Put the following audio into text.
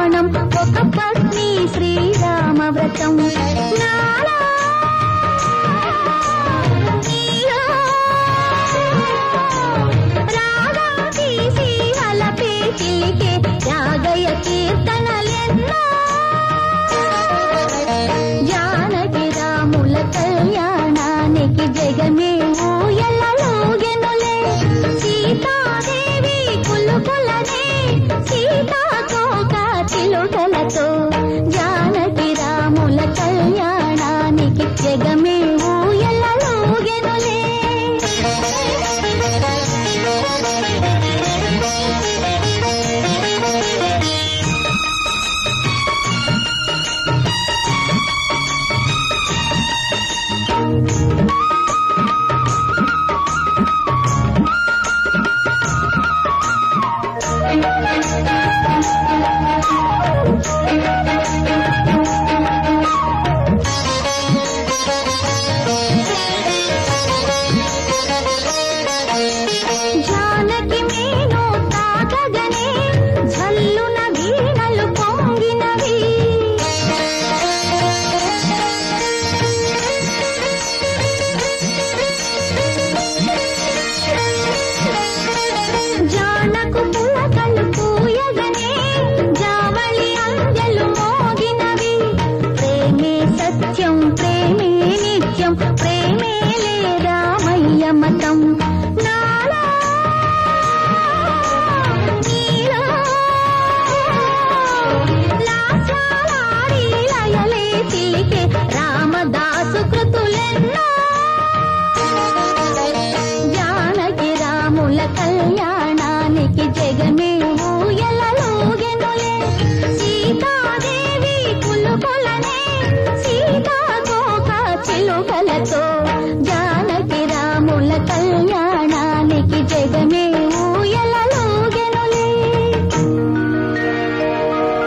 ప్రాణం. ఒక పత్ని శ్రీరామ వ్రతం రాగా తీసి అలపే llama